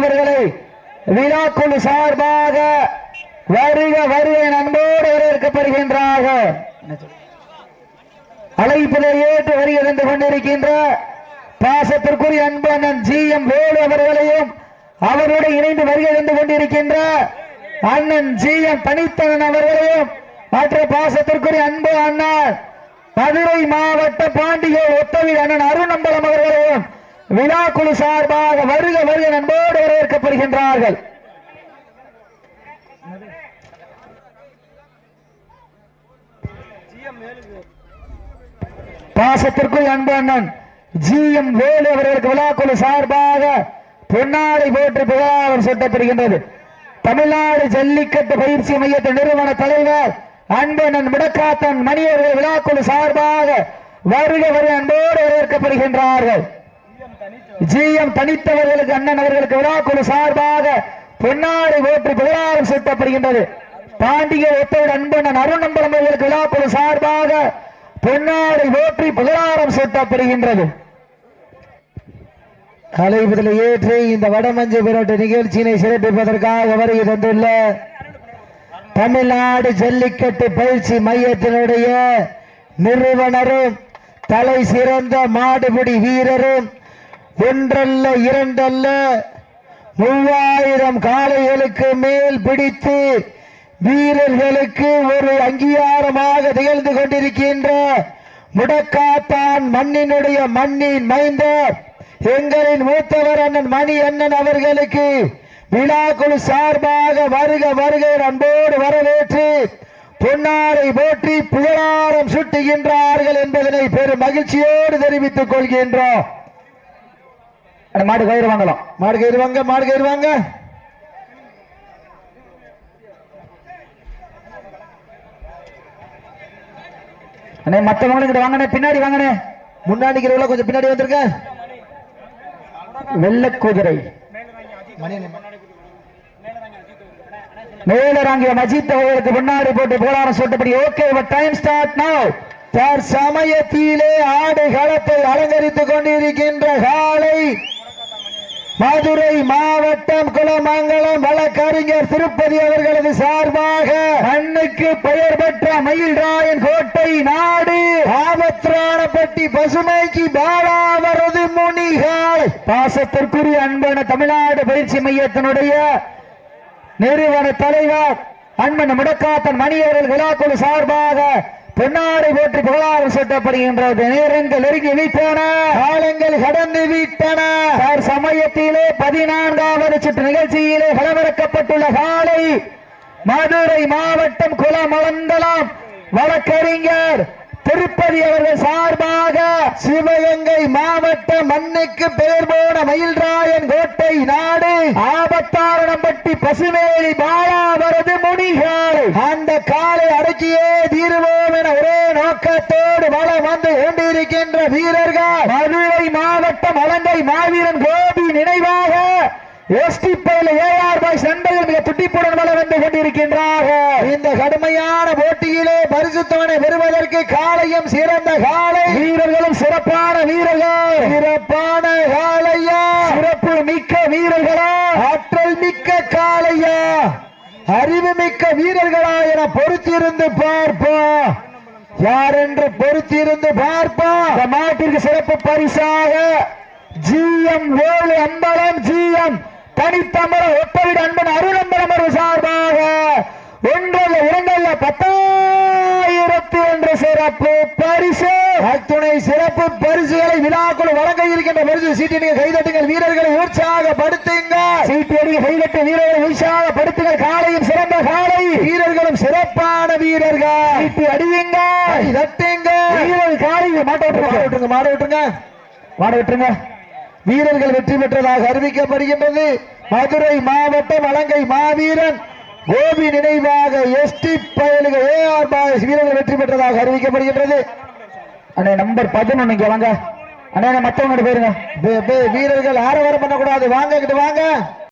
அவர்களை விழாக்குழு சார்பாக வருக வருக நண்போடு வரவேற்கப்படுகின்றார்கள். அழைப்பிலே ஏற்று வருகை தந்து கொண்டிருக்கின்ற பாசத்திற்குரிய அன்பு அண்ணன் ஜி எம் வேலு அவர்களையும் அவரோடு இணைந்து வருகை தந்து கொண்டிருக்கின்ற அண்ணன் ஜி எம் தனித்தனன் அவர்களையும் மற்ற பாசத்திற்குரிய அன்பு அண்ணன் மதுரை மாவட்ட பாண்டிகை ஒத்தவில் அண்ணன் அருணம்பலம் அவர்களையும் விழாக்குழு சார்பாக வருக வருக நண்போடு வரவேற்கப்படுகின்றார்கள். பாசத்திற்குள் அன்பு அண்ணன் ஜி எம் வேலு அவர்களுக்கு விழாக்குழு சார்பாக பொன்னாடை போற்றி புகழாரம் சூட்டப்படுகின்றது. தமிழ்நாடு ஜல்லிக்கட்டு பயிற்சி மையத்தின் நிறுவன தலைவர் அன்பு முடக்காத்தன் மணியவர்கள் விழாக்குழு சார்பாக வருக வருக அன்போடு வரவேற்கப்படுகின்றார்கள். ஜி எம் தனித்தவர்களுக்கு அண்ணன் அவர்களுக்கு விழாக்குழு சார்பாக பொன்னாடை போற்றி புகழாரம் சூட்டப்படுகின்றது. பாண்டிய ஒத்தோடு அன்பண்ணன் அருணம்பலம் அவர்களுக்கு விழாக்குழு சார்பாக பொன்னாடை ஓற்றி புகழாரம் சூட்டப்படுகின்றது. கலைபதில் ஏற்றி இந்த வடமஞ்சு விரட்டு நிகழ்ச்சியினை சிறப்பிப்பதற்காக வருகை தந்துள்ள தமிழ்நாடு ஜல்லிக்கட்டு பயிற்சி மையத்தினுடைய நிறுவனரும் தலை சிறந்த மாடுபிடி வீரரும் ஒன்றல்ல இரண்டல்ல மூவாயிரம் காளைகளுக்கு மேல் பிடித்து வீரர்களுக்கு ஒரு அங்கீகாரமாக திகழ்ந்து கொண்டிருக்கின்ற முடக்காத்தான் மண்ணினுடைய மண்ணின் மைந்தர் எங்களின் மூத்தவர் அண்ணன் மணி அண்ணன் அவர்களுக்கு விழாக்குழு சார்பாக வருக வருக அன்போடு வரவேற்று பொன்னாரை போற்றி புகழாரம் சுட்டுகின்றார்கள் என்பதனை பெரும் மகிழ்ச்சியோடு தெரிவித்துக் கொள்கின்றோம். மாடு கயிறு வாங்கலாம். மாடு கயிறு வாங்க மாடு கயிறு வாங்க. அண்ணே மத்தவங்களும் இங்கிட்ட வாங்கண்ணே பின்னாடி வாங்கண்ணே. முன்னாடி கொஞ்சம் பின்னாடி வந்திருக்க வெள்ளை குதிரை. மேலராங்கிய மஜித் அவர்களுக்கு முன்னாடி போட்டு போராட சொல்லப்படி ஓகே டைம் ஸ்டார்ட் நவ் தர் சமயத்திலே ஆடு களத்தை அலங்கரித்துக் கொண்டிருக்கின்ற காலை மதுரை மாவட்டம் குலமங்கலம் வழக்கறிஞர் திருப்பதி அவர்களது சார்பாக மண்ணுக்கு பெயர் பெற்ற மயில்ராயன் கோட்டை நாடு ஆபத்ராணப்பட்டி பசுமைக்கு பாலாவரது முனிகால் பாசத்திற்குரிய அன்பான தமிழ்நாடு பயிற்சி மையத்தினுடைய நிறுவன தலைவர் அன்பன் முடக்காத்தன் மணியர்கள் விழாக்குழு சார்பாக பொன்னாறு போற்றி புகழாரம் சட்டப்படுகின்றது. நேரங்கள் நெருங்கி விட்டன. காலங்கள் கடந்து விட்டன. சமயத்திலே பதினான்காவது சுற்று நிகழ்ச்சியிலே களமிறக்கப்பட்டுள்ள காலை மதுரை மாவட்டம் குலமலந்தலம் வழக்கறிஞர் திருப்பதி அவர்கள் சார்பாக சிவகங்கை மாவட்ட மண்ணுக்கு பெயர் போன மயில்ராயன் கோட்டை நாடு ஆபத்தாரணம்பட்டி பசுமேலி பாலாவரது முனிகால் அந்த காலை அடக்கியே நோக்கத்தோடு வளம் வந்து கொண்டிருக்கின்ற வீரர்கள் மதுரை மாவட்டம் அலங்கை மாவீரன் கோபி நினைவாக எஸ்டி பயில ஏஆர் பாய் சண்டையில் மிக துட்டிப்புடன் வளம் வந்து கொண்டிருக்கின்றார்கள். இந்த கடுமையான போட்டியிலே பரிசுத்தவனை பெறுவதற்கு காலையும் சிறந்த காலை வீரர்களும் சிறப்பான வீரர்கள். சிறப்பான காலையா சிறப்பு மிக்க வீரர்களா. ஆற்றல் மிக்க காலையா அறிவு மிக்க வீரர்களா என பொறுத்திருந்து பார்ப்போம். யார் என்று பொறுத்திருந்து பார்ப்போம் இந்த மாட்டிற்கு சிறப்பு பரிசாக ஜிஎம் ஏழு அம்பலம் ஜிஎம் தனித்தமரம் ஒப்பவிட அன்பன் அருளம்பலம் அவர்கள் சார்பாக ஒன்றல்ல இரண்டல்ல பத்தாயிரத்தி ஒன்று சிறப்பு பரிசு. அத்துணை சிறப்பு பரிசுகளை விழாக்குழு வழங்க இருக்கின்ற பரிசு சீட்டினை கைதட்டுங்கள். வீரர்களை உற்சாகப்படுத்துங்க சீட்டு அடிக்க கைதட்டு வீரர்களை உற்சாகப்படுத்துங்கள். காலையும் சிறப்பு காலை வீரர்களும் சிறப்பான வீரர்கள். சீட்டு அடியுங்க. தட்டுங்க. வீரர்கள் காலை மாட்ட விட்டுருங்க. மாட விட்டுருங்க மாட விட்டுருங்க. வீரர்கள் வெற்றி பெற்றதாக அறிவிக்கப்படுகின்றது. மதுரை மாவட்டம் அலங்கை மாவீரன். கோபி நினைவாக எஸ்டி பயலுக ஏஆர் பாய்ஸ் வீரர்கள் வெற்றி பெற்றதாக அறிவிக்கப்படுகின்றது. அண்ணே நம்பர் பதினொன்னு இங்க வாங்க. அண்ணே மத்தவங்க போயிருங்க வீரர்கள் ஆரவாரம் பண்ணக்கூடாது. வாங்க இங்கிட்டு வாங்க.